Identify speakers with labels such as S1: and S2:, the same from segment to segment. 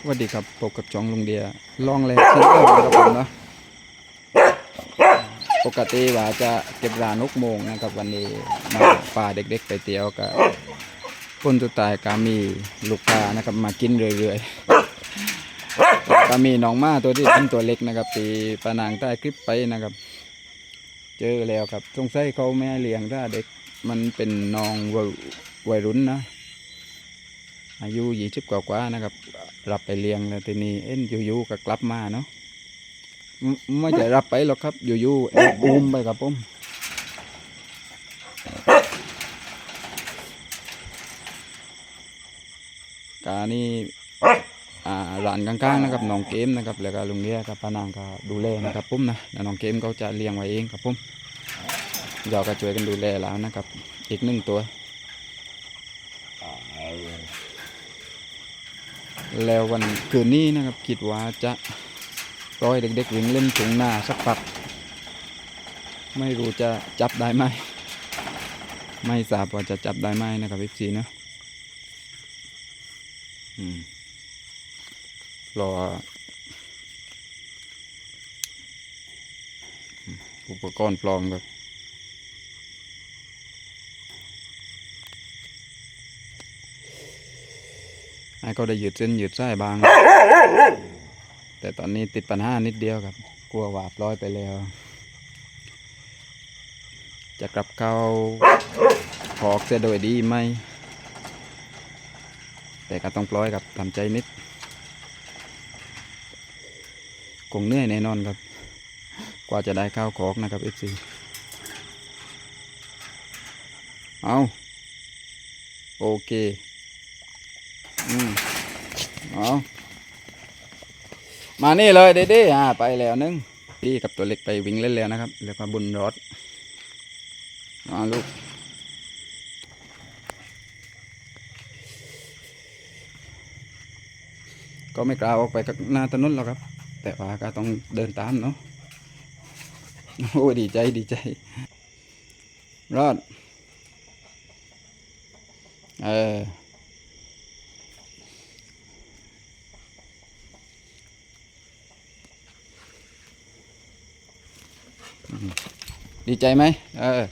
S1: สวัสดีครับพบกับจองลุงเดียลองแลกเช่นเดิมนะครับผมเนาะปกติว่าจะเก็บร้านนกโมงนะครับ วันนี้มาป่าเด็กๆไปเตียวกับคนสุดท้ายก็มีลูกค้านะครับ มากินเรื่อยๆก็มีน้องมาตัวที่เป็นตัวเล็กนะครับตีปานางใต้คลิปไปนะครับ เจอแล้วครับสงสัยเขาไม่เลี้ยงถ้าเด็กมันเป็นน้องวัยวัยรุ่นนะอายุยี่สิบกว่าๆนะครับ รับไปเลี้ยงแล้วทีนี้เอ็นอยู่ๆก็กลับมาเนาะไม่ไม่จะรับไปหรอกครับ อยู่ๆแอบอุ้มไปครับผมกานี่อ่าร้านข้างๆนะครับน้องเกมนะครับแล้วก็ลุงเนี้ยกับป้านางก็ดูแลนะครับผมนะแล้วน้องเกมเขาจะเลี้ยงไว้เองครับผมเราก็ช่วยกันดูแลแล้วนะครับ อีกหนึ่งตัว แล้ววันคืนนี้นะครับคิดว่าจะปล่อยเด็กๆวิ่งเล่นถุงหน้าสักปัก ไม่รู้จะจับได้ไหม ไม่ทราบว่าจะจับได้ไหมนะครับพี่ซีนะรออุปกรณ์ปลอมครับ ให้เขาได้หยืดเส้นหยืดสายบาง แต่ตอนนี้ติดปัญหานิดเดียวครับ กลัวหวาบร้อยไปแล้ว จะกลับเข้าหอกเสียโดยดีไหม แต่ก็ต้องปล่อยครับทำใจนิด คงเหนื่อยแน่นอนครับ กว่าจะได้ข้าวขอกนะครับ FC เอาโอเค เอามานี่เลยเด้ๆอ่าไปแล้วนึงพี่กับตัวเล็กไปวิ่งเล่นแล้วนะครับแล้วก็บุญรถมาลูกก็ไม่กล้าออกไปกับหน้าถนนหรอกครับ แต่ว่าก็ต้องเดินตามเนาะโอ้ดีใจดีใจ รอด เออ ดีใจไหมเออ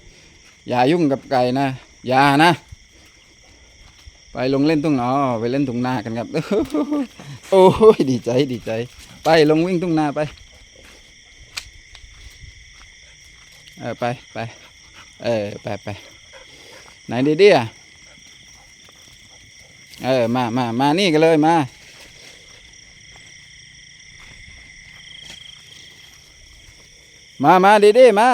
S1: อย่ายุ่งกับไก่นะ อย่านะ ไปลงเล่นตรงหนอไปเล่นตรงนากันครับ โอ้ยดีใจดีใจ ไปลงวิ่งตรงนาไป เออไปไป เออไปไปไหนดีดีอะเออมามามานี่กันเลยมา มามาดีดีมา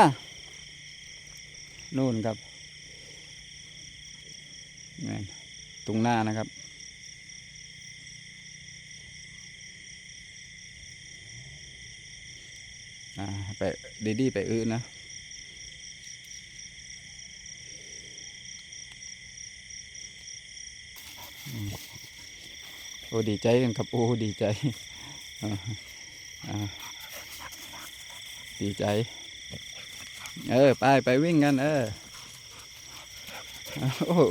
S1: นู่นครับนั่ตรงหน้านะครับ ไปดีดีไปอื้อนะโอ้ดีใจกันครับ โอ้ดีใจอ่า ดีใจ เออ ไป ไปวิ่งกัน เออ โอ้โห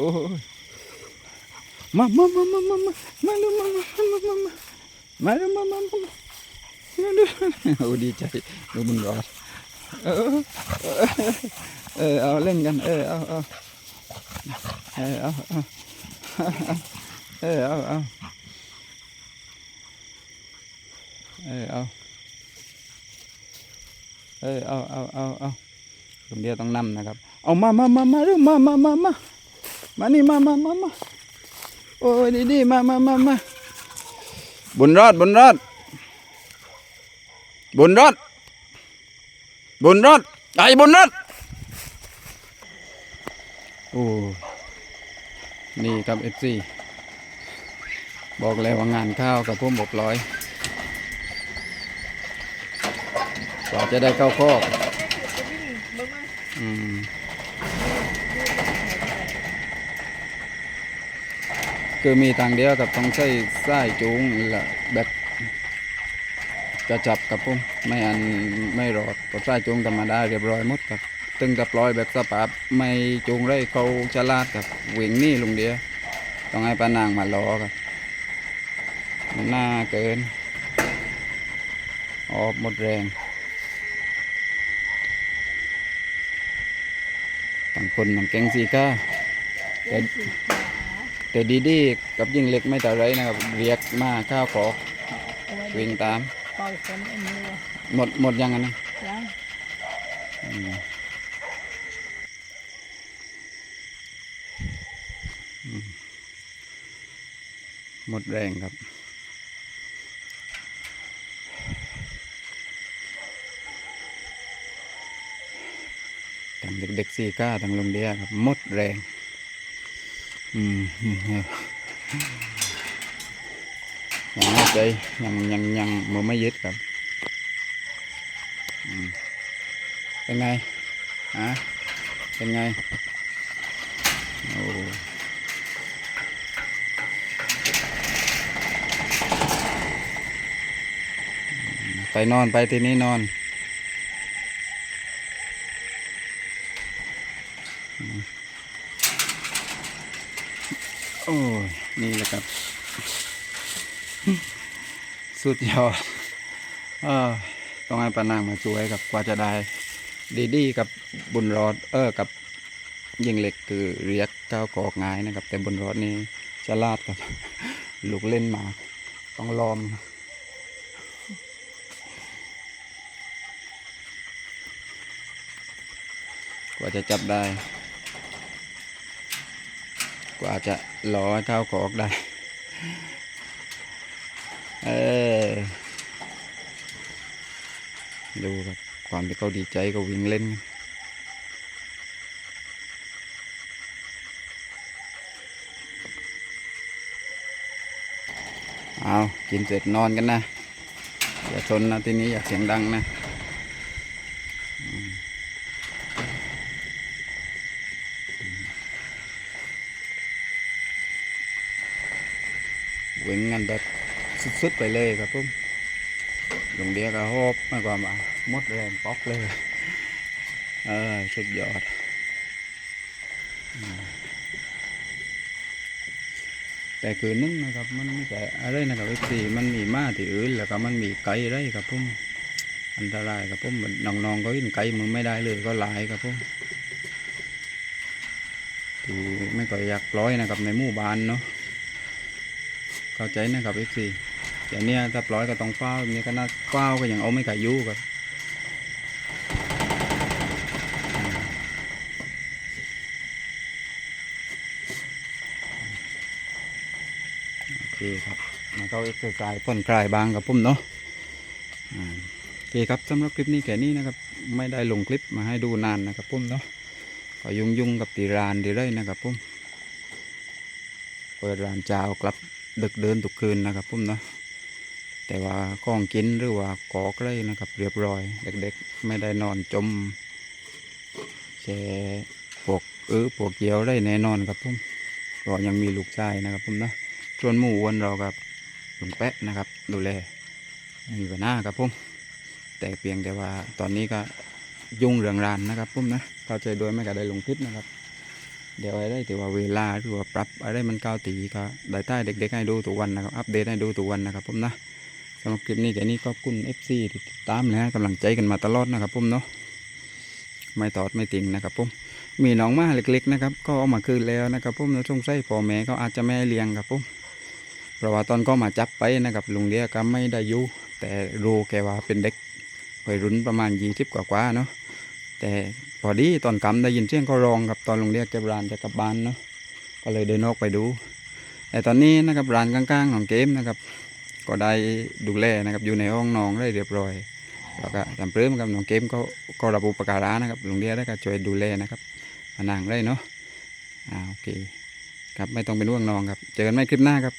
S1: มามามามามามามาดูมามามามามามาดูมามามามามาดูโอ้ดีใจดูมันรอดเออเออเอาเล่นกัน เออเอาเอาเออเอาเอาเออเอาเอาเออเอา เออเอาเอาเอาเอาคนเดียวต้องนำนะครับ เอามามามามาเร็วมามามามามานี่มามามามาโอ้ยดีดีมามามามาบุญรอดบุญรอดบุญรอดบุญรอดไอ้บุญรอดโอ้นี่ครับเอฟซีบอกแล้วว่างานข้าวกับพวกบกร้อย กว่าจะได้เข้าคอกอืมคือมีทางเดียวกับต้องใช้สายจูงและแบบจะจับกับผมไม่อันไม่รอดกับสายจูงธรรมดาเรียบร้อยหมดครับตึงแต่ปล่อยแบบสปาบไม่จูงไรเขาฉลาดครับวิ่งนี่ลุงเดียวต้องให้ป้านางมารอครับมันหน้าเกิน ออกหมดแรงางคนต่างเก่งสีก้าแต่แต่ดีดีกับยิ่งเล็กไม่แต่าไรนะครับ เรียกมาข้าวขอกวิ่งตาม
S2: เป่าคนไอ้มือ
S1: หมดหมดยังไงนะ
S2: ยัง
S1: อืมอืมหมดแรงครับ เด็กสี่ก้าทั้งลงเดียครับมดแรง อืมอืมครับยังหายใจยังยังยังมือไม่ยึดครับเป็นไงฮะเป็นไงโอ้ไปนอนไปที่นี้นอน โอ้ยนี่แหละครับ สุดยอดเออต้องให้ปานางมาช่วยครับกว่าจะได้ดีดีกับบุญรอด เออกับยิงเหล็กคือเรียกก้าวกอกง่ายนะครับ แต่บุญรอดนี่จะลาดครับลูกเล่นหมาต้องลอมกว่าจะจับได้ กว่าจะล่อให้ากอกได้ เออ ดูครับความที่เขาดีใจก็วิ่งเล่น เอากินเสร็จนอนกันนะ อย่าชนนะทีนี้อย่าเสียงดังนะวิ่งกันแบบ สุดๆไปเลยครับผมลงเดียก็ฮบมากกว่ามามดแรงป๊อกเลย เออสุดยอด แต่คือนึ่งนะครับ มันไม่ใช่อะไรนะครับไอ้สี่มันมีมาที่อื่นแล้วก็มันมีไก่ไรครับผมอันตรายครับผมน้องๆก็กินไก่มึงไม่ได้เลยก็หลายครับผมที่ไม่ก็อยากปล่อยนะครับในหมู่บ้านเนาะเข้าใจนะครับไอ้สี่ อย่างเนี้ยถ้าปล่อยก็ต้องเฝ้าอย่างนี้ก็น่าเฝ้าก็ยังเอาไม่กายู่ครับโอเคครับมันก็เอ็กซ์ไซส์ผ่อนคลายบางกับผมเนาะโอเคครับสำหรับคลิปนี้แค่นี้นะครับ ไม่ได้ลงคลิปมาให้ดูนานนะครับผมเนาะก็ยุ่งยุ่งกับตีรานดีเลยนะครับผมเปิดร้านเจ้ากลับดึกเดินทุกคืนนะครับผมเนาะ แต่ว่าของกินหรือว่ากอกเลยนะครับเรียบร้อย เด็กๆ ไม่ได้นอนจมแช่พวกเออพวกเกียวได้แน่นอนครับผมก็ยังมีลูกชายนะครับผมนะส่วนหมูอ้วนเรากับลุงแปะนะครับ ดูแลม่มีปัญหาครับผมแต่เพียงแต่ว่าตอนนี้ก็ยุ่งเรื่องรานนะครับผมนะเข้าใจโดยไม่ก็ได้ลงคลิปนะครับ เดี๋ยวอะไรแต่ว่าเวลาหรือว่าปรับอะไรมันก้าวตีก็ได้ใต้เด็กๆให้ดูทุกวันนะครับ อัปเดตให้ดูทุกวันนะครับผมนะ สำหรับคลิปนี้แค่นี้ก็คุณ FC ที่ติดตามนะกำลังใจกันมาตลอดนะครับผมเนาะไม่ตอดไม่ติงนะครับผมมีน้องมาเล็กๆนะครับก็เอามาคืนแล้วนะครับผมแล้วสงสัยพ่อแม่เขาอาจจะไม่เลี้ยงครับผมเพราะว่าตอนก็มาจับไปนะครับลุงเดียก็ไม่ได้อยู่แต่รู้แกว่าเป็นเด็กวัยรุ่นประมาณยี่สิบกว่าๆเนาะแต่พอดีตอนกำได้ยินเสียงก็ร้องครับตอนลุงเดียเก็บร้านจะกลับบ้านเนาะก็เลยเดินออกไปดู แต่ตอนนี้นะครับร้านข้างๆของเกมนะครับ ก็ได้ดูแลนะครับอยู่ในห้องนอนได้เรียบร้อยแล้วก็จำเพิ่มกับน้องเกมก็ก็รับอุปการะนะครับลุงเดียได้ก็ช่วยดูแลนะครับมานางได้เนาะอ่าโอเคครับไม่ต้องเป็นห่วงน้องครับเจอกันใหม่คลิปหน้าครับ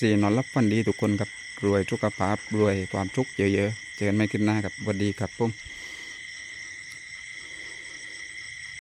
S1: สี่นอนรับฝันดีทุกคนครับรวยสุขภาพรวยความทุกข์เยอะๆเจอกันใหม่คลิปหน้าครับสวัสดีครับผม